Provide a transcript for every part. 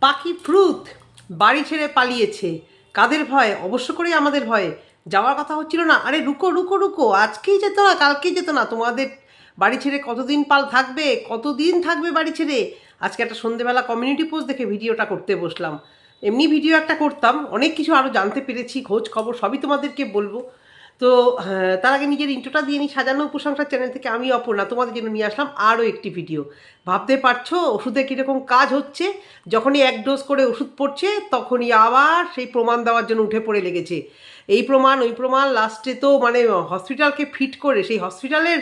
পাখি ফ্রুত বাড়ি ছেড়ে পালিয়েছে। কাদের ভয়? অবশ্য করেই আমাদের ভয়ে। যাওয়ার কথা হচ্ছিল না। আরে, রুকো রুকো রুকো, আজকেই যেত না, কালকেই যেত না। তোমাদের বাড়ি ছেড়ে কতদিন পাল থাকবে? কতদিন থাকবে বাড়ি ছেড়ে? আজকে একটা সন্ধেবেলা কমিউনিটি পোস্ট দেখে ভিডিওটা করতে বসলাম। এমনি ভিডিও একটা করতাম। অনেক কিছু আরও জানতে পেরেছি, খোঁজ খবর সবই তোমাদেরকে বলব। তো হ্যাঁ, তার আগে নিজের ইন্টোটা দিয়ে নিই। সাজানো উপসংসার চ্যানেল থেকে আমি অপর্ণা তোমাদের জন্য নিয়ে আসলাম আরও একটি ভিডিও ভাবতে পারছ ওষুধে কীরকম কাজ হচ্ছে? যখনই এক ডোজ করে ওষুধ পড়ছে তখনই আবার সেই প্রমাণ দেওয়ার জন্য উঠে পড়ে লেগেছে। এই প্রমাণ ওই প্রমাণ লাস্টে তো মানে হসপিটালকে ফিট করে সেই হসপিটালের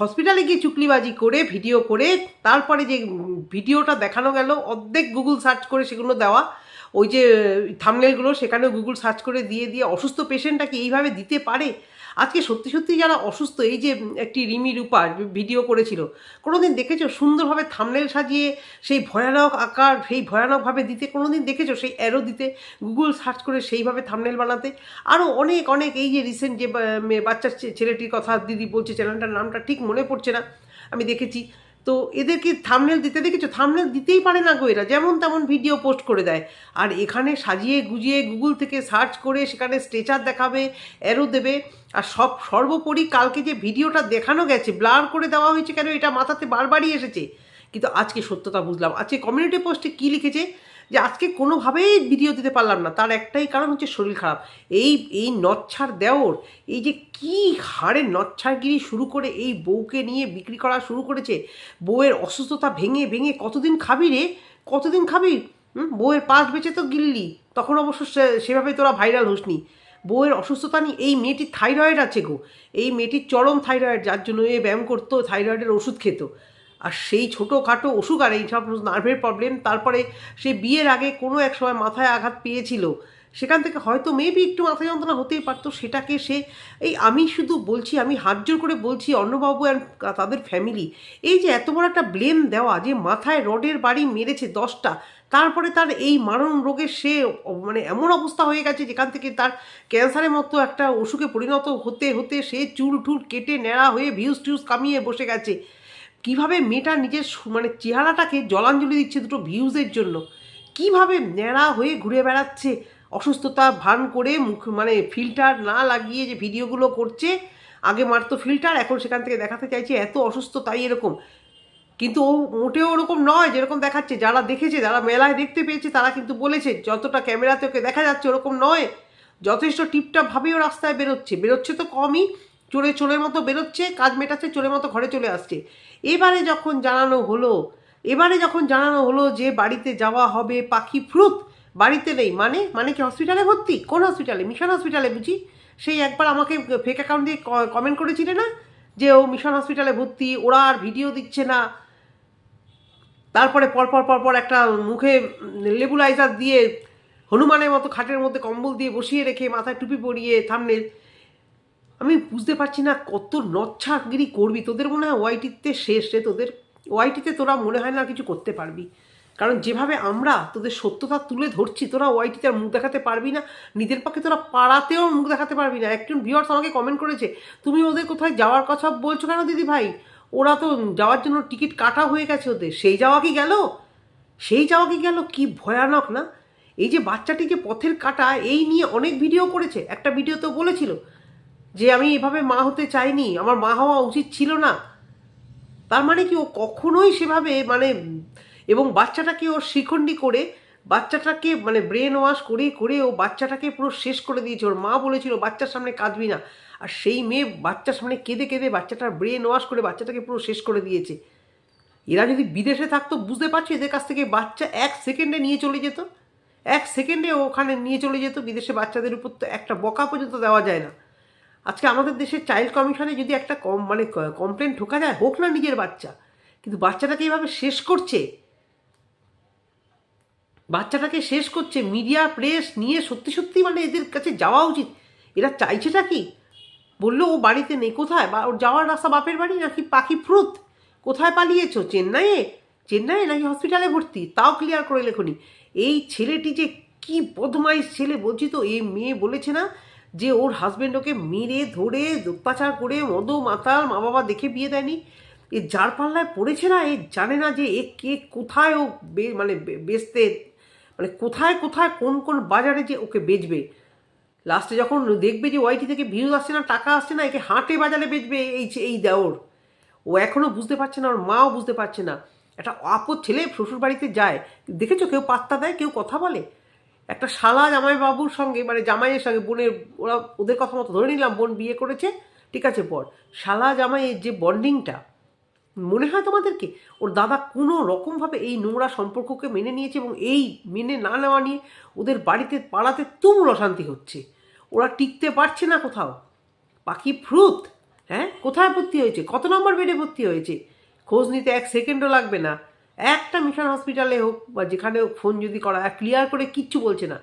হসপিটালে গিয়ে চুকলিবাজি করে ভিডিও করে তারপরে যে ভিডিওটা দেখানো গেল অর্ধেক গুগল সার্চ করে সেগুলো দেওয়া। ওই যে থামনেলগুলো সেখানেও গুগল সার্চ করে দিয়ে দিয়ে অসুস্থ পেশেন্টটাকে এইভাবে দিতে পারে? আজকে সত্যি সত্যি যারা অসুস্থ, এই যে একটি রিমি রূপার ভিডিও করেছিল, কোনোদিন দেখেছ? সুন্দরভাবে থামনেল সাজিয়ে সেই ভয়ানক আকার, সেই ভয়ানকভাবে দিতে কোনোদিন দেখেছ? সেই অ্যারো দিতে গুগল সার্চ করে সেইভাবে থামনেল বানাতে? আরও অনেক অনেক এই যে রিসেন্ট যে বাচ্চার ছেলেটির কথা দিদি বলছে, চ্যানেলটার নামটা ঠিক মনে পড়ছে না। আমি দেখেছি। তো এদেরকে থামনেল দিতে দেখেছ থামনেল দিতেই পারে না গো এরা, যেমন তেমন ভিডিও পোস্ট করে দেয়। আর এখানে সাজিয়ে গুজিয়ে গুগল থেকে সার্চ করে সেখানে স্ট্রেচার দেখাবে অ্যারো দেবে, আর সব, সর্বোপরি কালকে যে ভিডিওটা দেখানো গেছে ব্লার করে দেওয়া হয়েছে কেন, এটা মাথাতে বারবারই এসেছে। কিন্তু আজকে সত্যতা বুঝলাম। আজকে কমিউনিটি পোস্টে কী লিখেছে? যে আজকে কোনোভাবেই ভিডিও দিতে পারলাম না। তার একটাই কারণ হচ্ছে শরীর খারাপ। এই এই নচ্ছার দেওর, এই যে কি হাড়ে নচ্ছারগিরি শুরু করে এই বউকে নিয়ে বিক্রি করা শুরু করেছে, বউয়ের অসুস্থতা ভেঙে ভেঙে কতদিন খাবি রে? কতদিন খাবি? বউয়ের পাশ বেঁচে তো গিললি। তখন অবশ্য সেভাবে তোরা ভাইরাল হোসনি। বউয়ের অসুস্থতা নিয়ে এই মেয়েটির থাইরয়েড আছে গো। এই মেয়েটির চরম থাইরয়েড যার জন্য এ ব্যায়াম করতো থাইরয়েডের ওষুধ খেত। আর সেই ছোটোখাটো অসুখ আর এই সব নার্ভের প্রবলেম তারপরে সে বিয়ের আগে কোনো এক সময় মাথায় আঘাত পেয়েছিল, সেখান থেকে হয়তো মেবি একটু মাথা যন্ত্রণা হতেই পারতো, সেটাকে সে, এই আমি শুধু বলছি, আমি হাত জোর করে বলছি অন্নবাবু অ্যান্ড তাদের ফ্যামিলি এই যে এত বড় একটা ব্লেম দেওয়া যে মাথায় রডের বাড়ি মেরেছে দশটা, তারপরে তার এই মারণ রোগের সে মানে এমন অবস্থা হয়ে গেছে, যেখান থেকে তার ক্যান্সারের মতো একটা অসুখে পরিণত হতে হতে সে চুল টুল কেটে নেড়া হয়ে ভিউজ টিউজ কামিয়ে বসে গেছে। কীভাবে মেয়েটা নিজের মানে চেহারাটাকে জলাঞ্জলি দিচ্ছে দুটো ভিউজের জন্য? কীভাবে ন্যাড়া হয়ে ঘুরে বেড়াচ্ছে? অসুস্থতা ভান করে মুখ মানে ফিল্টার না লাগিয়ে যে ভিডিওগুলো করছে, আগে মারতো ফিল্টার, এখন সেখান থেকে দেখাতে চাইছে, এত অসুস্থ তাই এরকম। কিন্তু ও মোটেও ওরকম নয়, যেরকম দেখাচ্ছে। যারা দেখেছে, যারা মেলায় দেখতে পেয়েছে, তারা কিন্তু বলেছে, যতটা ক্যামেরাতে ওকে দেখা যাচ্ছে ওরকম নয়। যথেষ্ট টিপটাপভাবেও রাস্তায় বেরোচ্ছে। বেরোচ্ছে তো কমই চোরে চোরের মতো বেরোচ্ছে, কাজ মেটাচ্ছে, চোরের মতো ঘরে চলে আসছে। এবারে যখন জানানো হলো, এবারে যখন জানানো হলো যে বাড়িতে যাওয়া হবে পাখি ফ্রুত বাড়িতে নেই। মানে? মানে কি হসপিটালে ভর্তি? কোন হসপিটালে মিশন হসপিটালে বুঝি? সেই একবার আমাকে ফেক অ্যাকাউন্ট দিয়ে কমেন্ট করেছিলে না? যে ও মিশন হসপিটালে ভর্তি, ওরা আর ভিডিও দিচ্ছে না। তারপরে পরপর পরপর একটা মুখে লেবুলাইজার দিয়ে হনুমানের মতো খাটের মধ্যে কম্বল দিয়ে বসিয়ে রেখে মাথায় টুপি পরিয়ে থামনে আমি বুঝতে পারছি না কত নচ্ছাগিরি করবি। তোদের মনে হয় ওয়াইটিতে শেষ রে তোদের? ওয়াইটিতে তোরা মনে হয় না কিছু করতে পারবি। কারণ যেভাবে আমরা তোদের সত্যতা তুলে ধরছি, তোরা ওয়াইটিতে আর মুখ দেখাতে পারবি না। নিজের পক্ষে তোরা পাড়াতেও মুখ দেখাতে পারবি না। একজন ভিউয়ার্স আমাকে কমেন্ট করেছে, তুমি ওদের কোথায় যাওয়ার কথা বলছো কেন দিদি ভাই? ওরা তো যাওয়ার জন্য টিকিট কাটা হয়ে গেছে ওদের। সেই যাওয়া কি গেল? সেই যাওয়া কি গেল? কি ভয়ানক না? এই যে বাচ্চাটি যে পথের কাটা, এই নিয়ে অনেক ভিডিও করেছে। একটা ভিডিও তো বলেছিল যে আমি এভাবে মা হতে চাইনি, আমার মা হওয়া উচিত ছিল না। তার মানে কি ও কখনোই সেভাবে মানে এবং বাচ্চাটাকে ও শিখণ্ডি করে, বাচ্চাটাকে মানে ব্রেন ওয়াশ করে করে ও বাচ্চাটাকে পুরো শেষ করে দিয়েছে। ওর মা বলেছিল, বাচ্চার সামনে কাঁদবি না। আর সেই মেয়ে বাচ্চার সামনে কেঁদে কেঁদে বাচ্চাটার ব্রেন ওয়াশ করে বাচ্চাটাকে পুরো শেষ করে দিয়েছে। এরা যদি বিদেশে থাকতো, বুঝতে পারছ, এদের কাছ থেকে বাচ্চা এক সেকেন্ডে নিয়ে চলে যেত। এক সেকেন্ডে ওখানে নিয়ে চলে যেত। বিদেশে বাচ্চাদের উপর তো একটা বকা পর্যন্ত দেওয়া যায় না। আজকে আমাদের দেশের চাইল্ড কমিশনে যদি একটা কম মানে কমপ্লেন ঠোকা যায়, হোক না নিজের বাচ্চা, কিন্তু বাচ্চাটাকে এইভাবে শেষ করছে, বাচ্চাটাকে শেষ করছে মিডিয়া প্রেস নিয়ে সত্যি সত্যি মানে এদের কাছে যাওয়া উচিত। এরা চাইছেটা কি? বলল, ও বাড়িতে নেই, কোথায়? বা, ওর যাওয়ার রাস্তা বাপের বাড়ি নাকি পাখি ফ্রুত কোথায় পালিয়েছো? চেন্নাইয়ে? চেন্নাইয়ে নাকি হসপিটালে ভর্তি? তাও ক্লিয়ার করে লেখনি। এই ছেলেটি যে কি বদমাইশ ছেলে, বলছি তো, এই মেয়ে বলেছে না যে ওর হাজব্যান্ড ওকে মেরে ধরে, দুপাচার করে মদো মাতাল মা বাবা দেখে বিয়ে দেয়নি। এ যার পাল্লায় পড়েছে না, এ জানে না যে এ কে কোথায় ও মানে বেচতে মানে কোথায় কোথায়, কোন কোন বাজারে যে ওকে বেচবে। লাস্টে যখন দেখবে যে ওয়াইটি থেকে ভিউজ আসছে না, টাকা আসছে না, একে হাটে বাজারে বেচবে, এই এই দেওর। ও এখনও বুঝতে পারছে না, ওর মাও বুঝতে পারছে না। একটা আপদ ছেলে শ্বশুর বাড়িতে যায়। দেখেছ কেউ পাত্তা দেয়, কেউ কথা বলে? একটা শালা জামাই বাবুর সঙ্গে মানে জামাইয়ের সঙ্গে, বোনের, ওরা ওদের কথা মতো ধরে নিলাম, বোন বিয়ে করেছে, ঠিক আছে পর শালা জামাইয়ের যে বন্ডিংটা, মনে হয় তোমাদেরকে? ওর দাদা কোনো রকমভাবে এই নোংরা সম্পর্ককে মেনে নিয়েছে এবং এই মেনে না নেওয়া নিয়ে ওদের বাড়িতে পাড়াতে তুমুল অশান্তি হচ্ছে। ওরা টিকতে পারছে না কোথাও। পাখি ফ্রুত হ্যাঁ? কোথায় ভর্তি হয়েছে? কত নম্বর বেডে ভর্তি হয়েছে? খোঁজ নিতে এক সেকেন্ডও লাগবে না। একটা মিশন হসপিটালে হোক বা যেখানে হোক ফোন যদি করা, ক্লিয়ার করে কিচ্ছু বলছে না।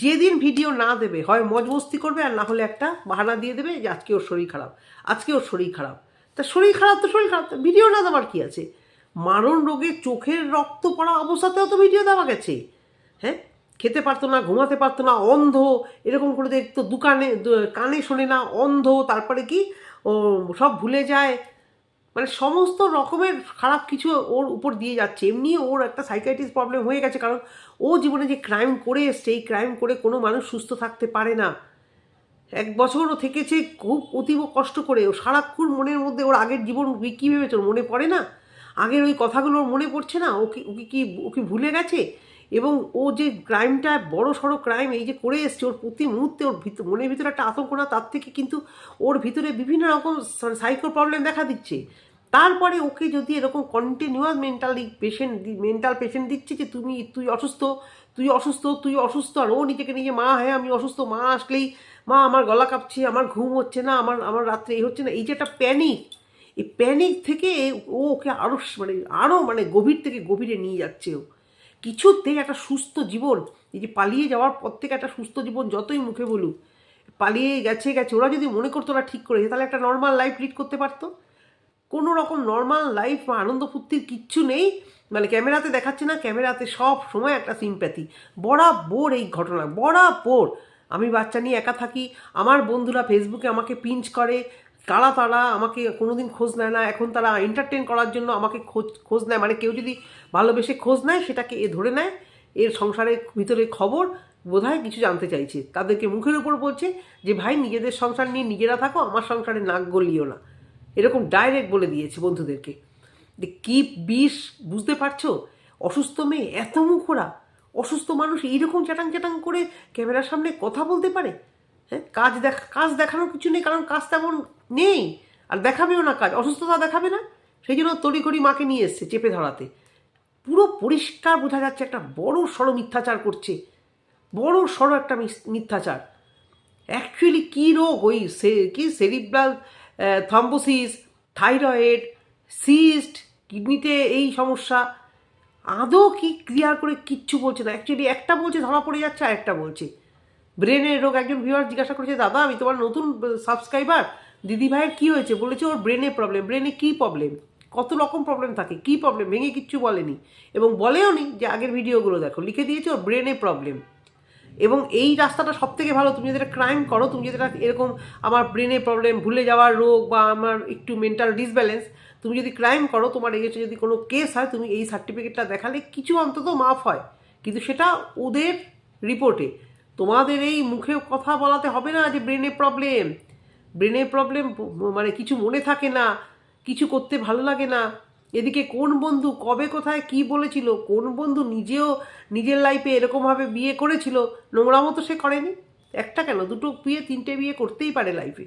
যেদিন ভিডিও না দেবে, হয় মজমস্তি করবে আর না হলে একটা বাহানা দিয়ে দেবে যে আজকে ওর শরীর খারাপ, আজকে ওর শরীর খারাপ। তা শরীর খারাপ তো শরীর খারাপ ভিডিও না দেওয়ার কি আছে? মারণ রোগে চোখের রক্ত পড়া অবস্থাতেও তো ভিডিও দেওয়া গেছে। হ্যাঁ? খেতে পারতো না, ঘুমাতে পারতো না, অন্ধ, এরকম করে দেখতো দোকানে কানে শোনে না, অন্ধ, তারপরে কি ও সব ভুলে যায়। মানে সমস্ত রকমের খারাপ কিছু ওর উপর দিয়ে যাচ্ছে। এমনি ওর একটা সাইকাইটিস প্রবলেম হয়ে গেছে, কারণ ও জীবনে যে ক্রাইম করে এসছে, এই ক্রাইম করে কোনো মানুষ সুস্থ থাকতে পারে না। এক বছর ও থেকেছে, খুব অতীব কষ্ট করে। ও সারাক্ষণ মনের মধ্যে ওর আগের জীবন কী ভেবেছে, ওর মনে পড়ে না? আগের ওই কথাগুলো ওর মনে পড়ছে না? ওকে ওকে কি ওকে ভুলে গেছে? এবং ও যে ক্রাইমটা বড় সড়ো ক্রাইম এই যে করে এসছে, ওর প্রতি মুহূর্তে ওর ভিতর মনের ভিতরে একটা আতঙ্ক না, তার থেকে কিন্তু ওর ভিতরে বিভিন্ন রকম সাইকো প্রবলেম দেখা দিচ্ছে। তারপরে ওকে যদি এরকম continuous mentally patient mental patient দিচ্ছে যে তুমি, তুই অসুস্থ তুই অসুস্থ তুই অসুস্থ, আর ও নিজেকে নিজে মা হ্যাঁ আমি অসুস্থ, মা, আসলেই, মা, আমার গলা কাঁপছে, আমার ঘুম হচ্ছে না, আমার আমার রাত্রে এই হচ্ছে না। এই যে একটা প্যানিক এই প্যানিক থেকে ও ওকে আরও মানে আরও মানে গভীর থেকে গভীরে নিয়ে যাচ্ছে ও। কিছুতেই একটা সুস্থ জীবন, এই যে পালিয়ে যাওয়ার পর থেকে একটা সুস্থ জীবন যতই মুখে বলুক, পালিয়ে গেছে গেছে। ওরা যদি মনে করতো ওরা ঠিক করেছে তাহলে একটা নর্মাল লাইফ লিড করতে পারতো। কোনো রকম নর্মাল লাইফ বা আনন্দ ফুর্তির কিচ্ছু নেই। মানে ক্যামেরাতে দেখাচ্ছে না, ক্যামেরাতে সব সময় একটা সিম্প্যাথি বরাবর এই ঘটনা, বরাবর। আমি বাচ্চা নিয়ে একা থাকি, আমার বন্ধুরা ফেসবুকে আমাকে পিঞ্চ করে কারা তারা আমাকে কোনোদিন খোঁজ নেয় না। এখন তারা এন্টারটেন করার জন্য আমাকে খোঁজ খোঁজ নেয়। মানে কেউ যদি ভালোবেসে খোঁজ নেয়, সেটাকে এ ধরে নেয়। এর সংসারের ভিতরে খবর বোধহয় কিছু জানতে চাইছে। তাদেরকে মুখের উপর বলছে যে, ভাই, নিজেদের সংসার নিয়ে নিজেরা থাকো, আমার সংসারে নাক গলিও না। এরকম ডাইরেক্ট বলে দিয়েছে বন্ধুদেরকে। কি বিষ, বুঝতে পারছ? অসুস্থ মেয়ে, এত মুখোরা অসুস্থ মানুষ এইরকম চ্যাটাং চ্যাটাং করে ক্যামেরার সামনে কথা বলতে পারে? হ্যাঁ কাজ দেখা, কাজ দেখানোর কিছু নেই, কারণ কাজ তেমন নেই। আর দেখাবেও না কাজ, অসুস্থতা দেখাবে না? সেই জন্য তড়িঘড়ি মাকে নিয়ে এসছে চেপে ধরাতে। পুরো পরিষ্কার বোঝা যাচ্ছে একটা বড় সড়ো মিথ্যাচার করছে। বড় সড়ো একটা মিথ্যাচার। অ্যাকচুয়ালি কী রোগ? ওই সে, কি সেরিব্রাল থম্বোসিস থাইরয়েড সিস্ট কিডনিতে এই সমস্যা। আদৌ কি ক্লিয়ার করে কিচ্ছু বলছে না। অ্যাকচুয়ালি একটা বলছে, ধরা পড়ে যাচ্ছে, আর একটা বলছে। ব্রেনের রোগ একজন ভিউয়ার জিজ্ঞাসা করেছে, দাদা, আমি তোমার নতুন সাবস্ক্রাইবার দিদি ভাইয়ের কী হয়েছে? বলেছে, ওর ব্রেনে প্রবলেম ব্রেনে কী প্রবলেম কত রকম প্রবলেম থাকে? কী প্রবলেম ভেঙে কিচ্ছু বলেনি। এবং বলেও নি যে, আগের ভিডিওগুলো দেখো। লিখে দিয়েছে, ওর ব্রেনে প্রবলেম এবং এই রাস্তাটা সব থেকে ভালো, তুমি যদি ক্রাইম করো, তুমি যদি এরকম আমার ব্রেনে প্রবলেম ভুলে যাওয়ার রোগ বা আমার একটু মেন্টাল ডিসব্যালেন্স তুমি যদি ক্রাইম করো, তোমার এই যদি কোনো কেস হয়, তুমি এই সার্টিফিকেটটা দেখালে কিছু অন্তত মাফ হয়। কিন্তু সেটা ওদের রিপোর্টে তোমাদের এই মুখে কথা বলাতে হবে না যে ব্রেনে প্রবলেম ব্রেনে প্রবলেম মানে কিছু মনে থাকে না, কিছু করতে ভালো লাগে না। এদিকে কোন বন্ধু কবে কোথায় কি বলেছিল, কোন বন্ধু নিজেও নিজের লাইফে এরকমভাবে বিয়ে করেছিল নোংরামো তো সে করেনি? একটা কেন? দুটো বিয়ে, তিনটে বিয়ে করতেই পারে লাইফে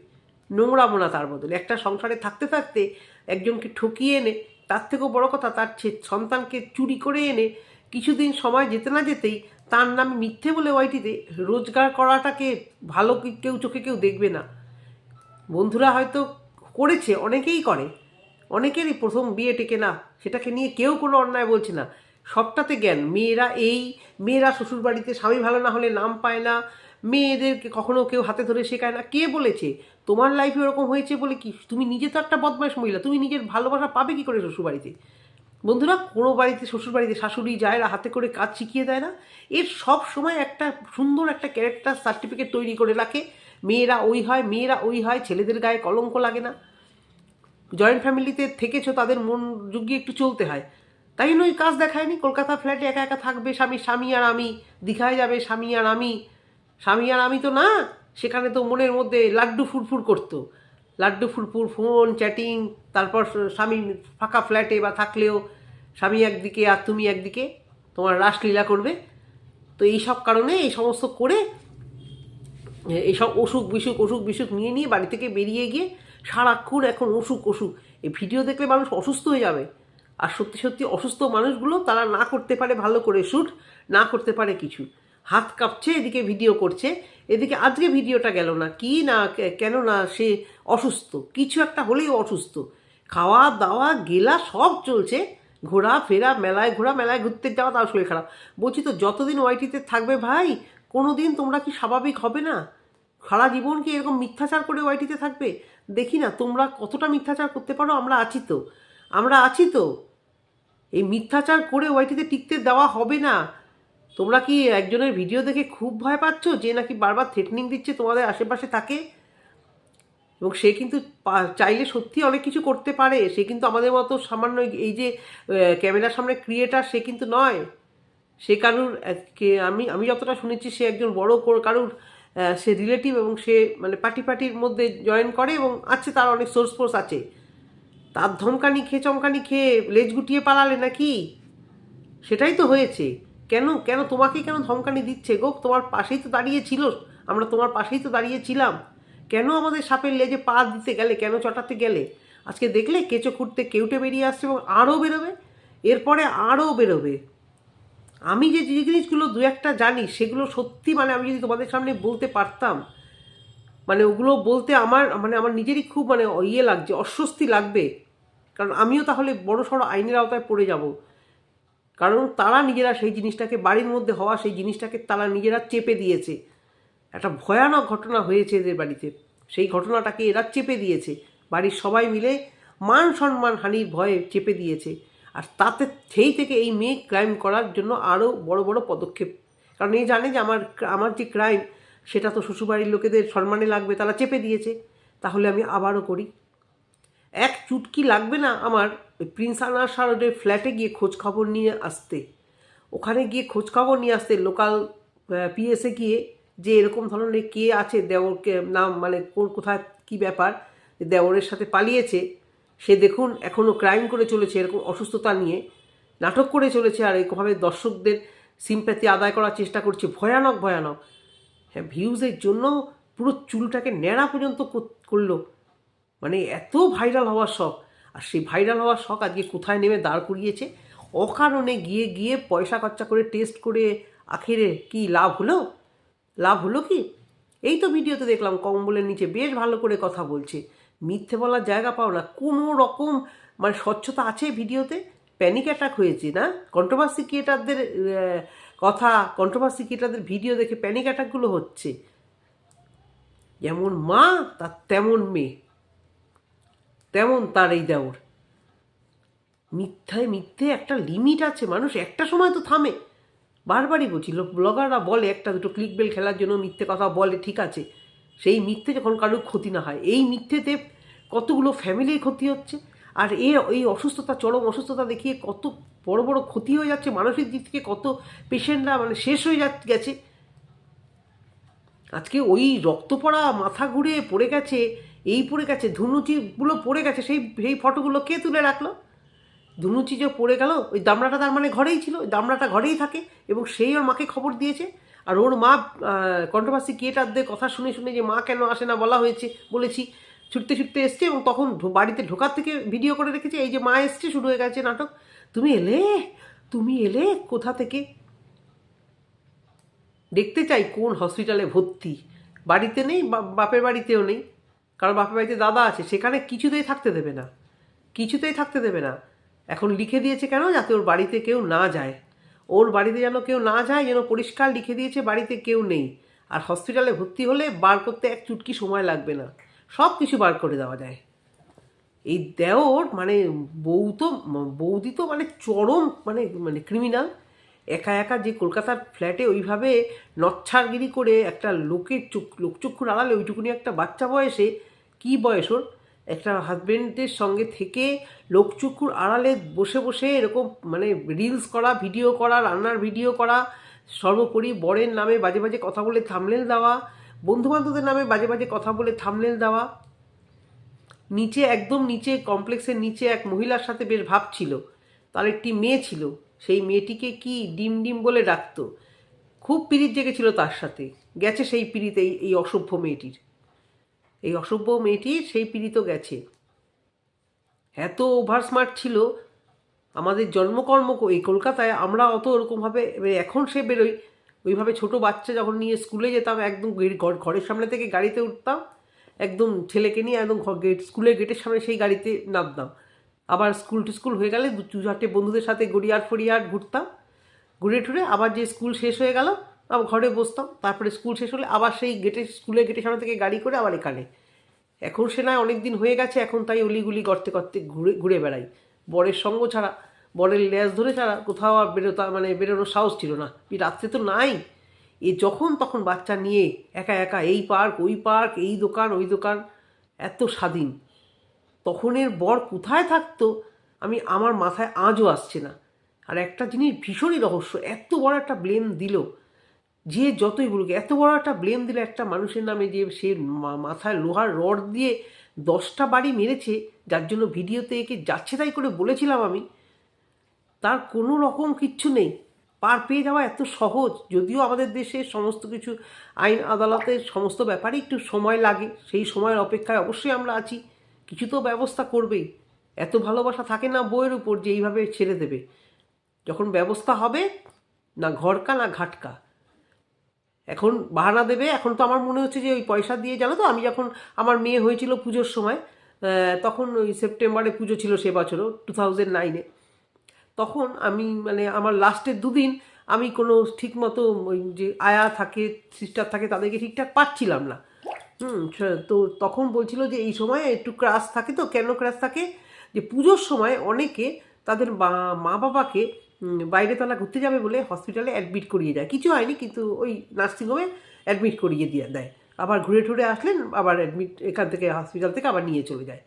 নোংরামো না তার বদলে। একটা সংসারে থাকতে থাকতে একজনকে ঠকিয়ে এনে, তার থেকেও বড় কথা, তার সন্তানকে চুরি করে এনে কিছুদিন সময় যেতে না যেতেই তার নামে মিথ্যে বলে ওয়াইটিতে রোজগার করাটাকে ভালো কেউ চোখে কেউ দেখবে না। বন্ধুরা হয়তো করেছে, অনেকেই করে। অনেকেরই প্রথম বিয়ে টেকে না, সেটাকে নিয়ে কেউ কোনো অন্যায় বলছে না। সবটাতে জ্ঞান। মেয়েরা এই, মেয়েরা শ্বশুরবাড়িতে স্বামী ভালো না হলে নাম পায় না, মেয়েদেরকে কখনো কেউ হাতে ধরে শেখায় না। কে বলেছে? তোমার লাইফে ওরকম হয়েছে বলে কি? তুমি নিজে তো একটা বদমাইশ মহিলা, তুমি নিজের ভালোবাসা পাবে কি করে শ্বশুরবাড়িতে? বন্ধুরা, কোনো বাড়িতে, শ্বশুরবাড়িতে শাশুড়ি যায় না, হাতে করে কাজ শিখিয়ে দেয় না। এর সব সময় একটা সুন্দর একটা ক্যারেক্টার সার্টিফিকেট তৈরি করে রাখে। মেয়েরা ওই হয়, মেয়েরা ওই হয়, ছেলেদের গায়ে কলঙ্ক লাগে না। জয়েন্ট ফ্যামিলিতে থেকেছো, তাদের মন যুগিয়ে একটু চলতে হয়। তাই জন্য ওই কাজ দেখায়নি। কলকাতা ফ্ল্যাটে একা একা থাকবে স্বামী স্বামী আর আমি। দীঘায় যাবে স্বামী আর আমি। স্বামী আর আমি তো না, সেখানে তো মনের মধ্যে লাড্ডু ফুরফুর করতো। লাড্ডু ফুরফুর, ফোন, চ্যাটিং, তারপর স্বামী ফাঁকা ফ্ল্যাটে বা থাকলেও স্বামী একদিকে আর তুমি একদিকে, তোমার রাসলীলা করবে। তো এই সব কারণে এই সমস্ত করে এইসব অসুখ বিসুখ অসুখ বিসুখ নিয়ে নিয়ে বাড়ি থেকে বেরিয়ে গিয়ে সারাক্ষণ এখন অসুখ অসুখ। এই ভিডিও দেখলে মানুষ অসুস্থ হয়ে যাবে। আর সত্যি সত্যি অসুস্থ মানুষগুলো তারা না করতে পারে ভালো করে শ্যুট না করতে পারে কিছু। হাত কাঁপছে, এদিকে ভিডিও করছে। এদিকে আজকে ভিডিওটা গেল না, কি না কেন না সে অসুস্থ? কিছু একটা হলেই অসুস্থ। খাওয়া, দাওয়া, গেলা সব চলছে। ঘোরা, ফেরা, মেলায়, ঘোরা, মেলায় ঘুরতে যাওয়া তাও শরীর খারাপ। বলছি তো যতদিন ওয়াইটিতে থাকবে ভাই কোনো দিন তোমরা কি স্বাভাবিক হবে না? সারা জীবন কি এরকম মিথ্যাচার করে ওয়াইটিতে থাকবে? দেখি না, তোমরা কতটা মিথ্যাচার করতে পারো? আমরা আছি তো। আমরা আছি তো। এই মিথ্যাচার করে ওয়াইটিতে টিকতে দেওয়া হবে না। তোমরা কি একজনের ভিডিও দেখে খুব ভয় পাচ্ছ যে নাকি বারবার থ্রেটনিং দিচ্ছে, তোমাদের আশেপাশে থাকে? এবং সে কিন্তু চাইলে সত্যি অনেক কিছু করতে পারে। সে কিন্তু আমাদের মতো সামান্য এই যে ক্যামেরার সামনে ক্রিয়েটার সে কিন্তু নয়। সে কারুর আমি আমি যতটা শুনেছি সে একজন বড় কারুর সে রিলেটিভ এবং সে মানে পার্টি পার্টির মধ্যে জয়েন করে এবং আছে, তার অনেক সোর্স ফোর্স আছে। তার ধমকানি খেয়ে, চমকানি খেয়ে লেজ গুটিয়ে পালালে নাকি? সেটাই তো হয়েছে। কেন কেন তোমাকে কেন ধমকানি দিচ্ছে গো? তোমার পাশেই তো দাঁড়িয়ে ছিল, আমরা তোমার পাশেই তো দাঁড়িয়ে ছিলাম। কেন আমাদের সাপের লেজে পা দিতে গেলে, কেন চটাতে গেলে? আজকে দেখলে কেঁচো খুঁড়তে কেউটে বেরিয়ে আসছে এবং আরও বেরোবে। এরপরে আরও বেরোবে। আমি যে যে জিনিসগুলো দু একটা জানি, সেগুলো সত্যি মানে আমি যদি তোমাদের সামনে বলতে পারতাম মানে ওগুলো বলতে আমার মানে আমার নিজেরই খুব মানে ইয়ে লাগছে, অস্বস্তি লাগবে। কারণ আমিও তাহলে বড় সড়ো আইনের আওতায় পড়ে যাব। কারণ তারা নিজেরা সেই জিনিসটাকে, বাড়ির মধ্যে হওয়া সেই জিনিসটাকে তারা নিজেরা চেপে দিয়েছে। একটা ভয়ানক ঘটনা হয়েছে এদের বাড়িতে। সেই ঘটনাটাকে এরা চেপে দিয়েছে। বাড়ির সবাই মিলে মান সম্মান হানির ভয়ে চেপে দিয়েছে। আর তাতে সেই থেকে এই মেয়ে ক্রাইম করার জন্য আরও বড় বড় পদক্ষেপ। কারণ এই জানে যে আমার আমার যে ক্রাইম সেটা তো শ্বশুরবাড়ির লোকেদের সম্মানে লাগবে, তারা চেপে দিয়েছে। তাহলে আমি আবারও করি। এক চুটকি লাগবে না আমার প্রিন্স আনার সারোডের ফ্ল্যাটে গিয়ে খোঁজ খবর নিয়ে আসতে। ওখানে গিয়ে খোঁজ খবর নিয়ে আসতে লোকাল পিএসে গিয়ে যে এরকম ধরনের কে আছে দেওরকে, নাম মানে কোন কোথায়, কি ব্যাপার, দেওরের সাথে পালিয়েছে সে দেখুন এখনও ক্রাইম করে চলেছে, এরকম অসুস্থতা নিয়ে, নাটক করে চলেছে আর এরকমভাবে দর্শকদের সিম্প্যাথি আদায় করার চেষ্টা করছে। ভয়ানক ভয়ানক। হ্যাঁ ভিউজের জন্য পুরো চুলটাকে ন্যাড়া পর্যন্ত কর- করল। মানে এত ভাইরাল হওয়ার শখ। আর সেই ভাইরাল হওয়ার শখ আজকে কোথায় নেমে দাঁড় করিয়েছে? অকারণে গিয়ে গিয়ে পয়সা খরচা করে টেস্ট করে আখেরে কি লাভ হলো? লাভ হলো কি? এই তো ভিডিওতে দেখলাম, কম্বলের নিচে বেশ ভালো করে কথা বলছে। মিথ্যে বলার জায়গা পাও না। কোনো রকম মানে স্বচ্ছতা আছে ভিডিওতে? প্যানিক অ্যাটাক হয়েছে, না? কন্ট্রোভার্সি ক্রিয়েটারদের কথা কন্ট্রোভার্সি ক্রিয়েটারদের ভিডিও দেখে প্যানিক অ্যাটাকগুলো হচ্ছে। যেমন মা, তার তেমন মেয়ে। তেমন তার এই দেওর। মিথ্যায় মিথ্যে একটা লিমিট আছে। মানুষ একটা সময় তো থামে। বারবারই বলছি ব্লগাররা বলে একটা দুটো ক্লিক বেল খেলার জন্য মিথ্যে কথা বলে, ঠিক আছে। সেই মিথ্যে যখন কারোর ক্ষতি না হয়, এই মিথ্যেতে কতগুলো ফ্যামিলির ক্ষতি হচ্ছে? আর এ, এই অসুস্থতা, চরম অসুস্থতা দেখিয়ে কত বড় বড় ক্ষতি হয়ে যাচ্ছে, মানসিক দিক থেকে কত পেশেন্টরা মানে শেষ হয়ে গেছে। আজকে ওই রক্ত পড়া মাথা ঘুরে পড়ে গেছে, এই পড়ে গেছে, ধুনুচিগুলো পড়ে গেছে, সেই সেই ফটোগুলো কে তুলে রাখল? ধুনুচি যে পড়ে গেল, ওই দামড়াটা তার মানে ঘরেই ছিল, ওই দামড়াটা ঘরেই থাকে এবং সেই ওর মাকে খবর দিয়েছে আর ওর মা কন্ট্রোভার্সি ক্রিয়েটারদের কথা শুনে শুনে যে মা কেন আসে না বলা হয়েছে বলেছি, ছুটতে ছুটতে এসছে এবং তখন বাড়িতে ঢোকার থেকে ভিডিও করে রেখেছে, এই যে মা এসছে, শুরু হয়ে গেছে নাটক। তুমি এলে? তুমি এলে? কোথা থেকে? দেখতে চাই কোন হসপিটালে ভর্তি। বাড়িতে নেই বাপের বাড়িতেও নেই। কারণ বাপের বাড়িতে দাদা আছে, সেখানে কিছুতেই থাকতে দেবে না। কিছুতেই থাকতে দেবে না। এখন লিখে দিয়েছে কেন? যাতে ওর বাড়িতে কেউ না যায়। ওর বাড়িতে যেন কেউ না যায়, যেন পরিষ্কার লিখে দিয়েছে বাড়িতে কেউ নেই। আর হসপিটালে ভর্তি হলে বার করতে এক চুটকি সময় লাগবে না। সব কিছু বার করে দেওয়া যায়। এই দেওর মানে বউ তো, বৌদি তো মানে চরম মানে মানে ক্রিমিনাল একা একা যে কলকাতার ফ্ল্যাটে ওইভাবে নচ্ছারগিরি করে একটা লোকের চোখ, লোকচক্ষুর আড়ালে ওইটুকুনি একটা বাচ্চা বয়সে, কি বয়স ওর? একটা হাজবেন্ডের সঙ্গে থেকে লোকচুকুর আড়ালে বসে বসে এরকম মানে রিলস করা ভিডিও করা, রান্নার ভিডিও করা, সর্বোপরি বরের নামে বাজে বাজে কথা বলে থামলেল দেওয়া, বন্ধুবান্ধবদের নামে বাজে বাজে কথা বলে থামলেল দেওয়া। নিচে একদম নিচে কমপ্লেক্সের নিচে এক মহিলার সাথে বেশ ভাব ছিল। তার একটি মেয়ে ছিল। সেই মেয়েটিকে কি ডিম ডিম বলে ডাকতো? খুব পিরিত জেগেছিল তার সাথে। গেছে সেই এই এই অসভ্য মেয়েটির। এই অসভ্য মেয়েটি সেই পীড়িত গেছে। এত ওভার স্মার্ট ছিল আমাদের জন্মকর্ম এই কলকাতায়, আমরা অত ওরকমভাবে এখন সে বেরোই। ওইভাবে ছোট বাচ্চা যখন নিয়ে স্কুলে যেতাম, একদম ঘরের সামনে থেকে গাড়িতে উঠতাম, একদম ছেলেকে নিয়ে একদম গেট স্কুলের গেটের সামনে সেই গাড়িতে নামতাম। আবার স্কুল টু স্কুল হয়ে গেলে দু চারটে বন্ধুদের সাথে গড়িয়াট ফড়িয়াট ঘুরতাম। ঘুরে টুরে আবার যে স্কুল শেষ হয়ে গেল আবার ঘরে বসতাম, তারপরে স্কুল শেষ হলে আবার সেই গেটে স্কুলের গেটের সামনে থেকে গাড়ি করে আবার এখানে। এখন সে নয় অনেক দিন হয়ে গেছে, এখন তাই অলিগুলি গর্তে গর্তে ঘুরে ঘুরে বেড়াই। বরের সঙ্গ ছাড়া, বরের ল্যাজ ধরে ছাড়া কোথাও আর বেরোতা মানে বেরোনোর সাহস ছিল না। রাত্রে তো নাই। এ যখন তখন বাচ্চা নিয়ে একা একা, এই পার্ক, ওই পার্ক, এই দোকান, ওই দোকান, এত স্বাধীন। তখনের বর কোথায় থাকতো, আমি, আমার মাথায় আজও আসছে না। আর একটা জিনিস ভীষণই রহস্য, এত বড় একটা ব্লেম দিল। যে যতই বলুক, এত বড় একটা ব্লেম দিল একটা মানুষের নামে যে সে মাথায় লোহার রড দিয়ে দশটা বাড়ি মেরেছে, যার জন্য ভিডিওতে একে যাচ্ছে তাই করে বলেছিলাম আমি। তার কোনো রকম কিচ্ছু নেই। পার পেয়ে যাওয়া এত সহজ, যদিও আমাদের দেশে সমস্ত কিছু আইন আদালতের সমস্ত ব্যাপারে একটু সময় লাগে, সেই সময়ের অপেক্ষায় অবশ্যই আমরা আছি। কিছু তো ব্যবস্থা করবেই। এত ভালোবাসা থাকে না বইয়ের উপর যে এইভাবে ছেড়ে দেবে। যখন ব্যবস্থা হবে, না ঘরকা, না ঘাটকা। এখন বাহানা দেবে, এখন তো আমার মনে হচ্ছে যে ওই পয়সা দিয়ে, জানো তো, আমি যখন আমার মেয়ে হয়েছিল পুজোর সময় তখন ওই সেপ্টেম্বরে পুজো ছিল সে বছরও টু থাউজেন্ড নাইনে তখন আমি মানে আমার লাস্টের দুদিন আমি কোনো ঠিক মতো ওই যে আয়া থাকে সিস্টার থাকে, তাদেরকে ঠিকঠাক পাচ্ছিলাম না। হুম তো তখন বলছিল যে এই সময় একটু ক্রাশ থাকে তো, কেন ক্রাশ থাকে? যে পুজোর সময় অনেকে তাদের মা- বাবাকে বাইরে তারা ঘুরতে যাবে বলে হসপিটালে অ্যাডমিট করিয়ে যায় কিছু হয়নি, কিন্তু ওই নার্সিংহোমে অ্যাডমিট করিয়ে দিয়ে দেয়। আবার ঘুরে টুরে আসলেন, আবার অ্যাডমিট এখান থেকে হসপিটাল থেকে আবার নিয়ে চলে যায়।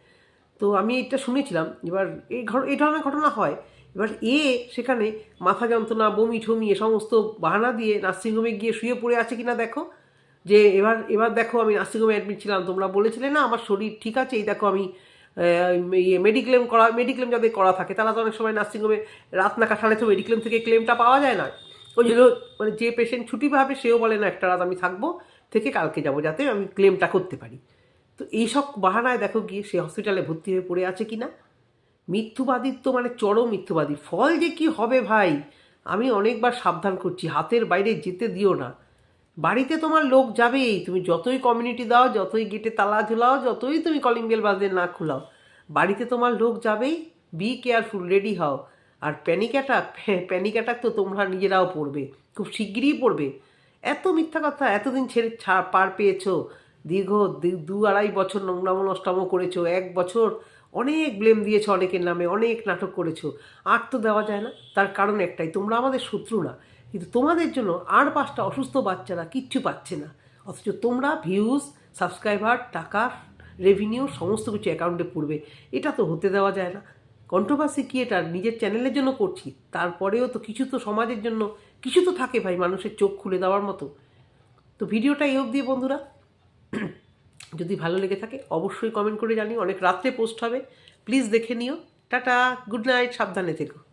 তো আমি এটা শুনেছিলাম, এবার এই এই ধরনের ঘটনা হয়। এবার এ সেখানে মাথা যন্ত্রণা, বমি ঠমি, এ সমস্ত বাহানা দিয়ে নার্সিংহোমে গিয়ে শুয়ে পড়ে আছে কিনা দেখো। যে এবার এবার দেখো আমি নার্সিংহোমে অ্যাডমিট ছিলাম, তোমরা বলেছিলে না, আমার শরীর ঠিক আছে, এই দেখো আমি ইয়ে মেডিক্লেম করা মেডিক্লেম যাদের করা থাকে, তারা তো অনেক সময় নার্সিংহোমে রাত না কাটালে তো মেডিক্লেম থেকে ক্লেমটা পাওয়া যায় না। ওই জন্য মানে যে পেশেন্ট ছুটি পাবে, সেও বলে, না, একটা রাত আমি থাকব, থেকে কালকে যাব, যাতে আমি ক্লেমটা করতে পারি। তো এইসব বাহানায় দেখো গিয়ে সে হসপিটালে ভর্তি হয়ে পড়ে আছে কি না মিথ্যুবাদীর তো মানে চরম মিথ্যুবাদী ফল যে কি হবে ভাই, আমি অনেকবার সাবধান করছি, হাতের বাইরে যেতে দিও না। বাড়িতে তোমার লোক যাবেই। তুমি যতই কমিউনিটি দাও, যতই গেটে তালা ঝোলাও, যতই তুমি কলিং বেল বাজে না খোলাও। বাড়িতে তোমার লোক যাবেই। বি কেয়ারফুল রেডি হও। আর প্যানিক অ্যাটাক প্যানিক অ্যাটাক তো তোমরা নিজেরাও পড়বে। খুব শিগগিরই পড়বে। এত মিথ্যা কথা, এতদিন ছেড়ে পার পেয়েছ। দীর্ঘ দু- আড়াই বছর নোংরামো নষ্টামো করেছ। এক বছর অনেক ব্লেম দিয়েছ অনেকের নামে, অনেক নাটক করেছ। আর তো দেওয়া যায় না। তার কারণ একটাই, তোমরা আমাদের শত্রু না। কিন্তু তোমাদের জন্য আর পাঁচটা অসুস্থ বাচ্চারা কিচ্ছু পাচ্ছে না। অথচ তোমরা ভিউজ সাবস্ক্রাইবার টাকা রেভিনিউ সমস্ত কিছু অ্যাকাউন্টে পড়বে। এটা তো হতে দেওয়া যায় না। কন্ট্রোভার্সি কি এটা নিজের চ্যানেলের জন্য করছি, তারপরেও তো কিছু তো সমাজের জন্য, কিছু তো থাকে ভাই মানুষের চোখ খুলে দেওয়ার মতো। তো ভিডিওটা এই অবধি বন্ধুরা। যদি ভালো লেগে থাকে অবশ্যই কমেন্ট করে জানিও, অনেক রাত্রে পোস্ট হবে। প্লিজ দেখে নিও। টাটা গুড নাইট সাবধানে থেকো।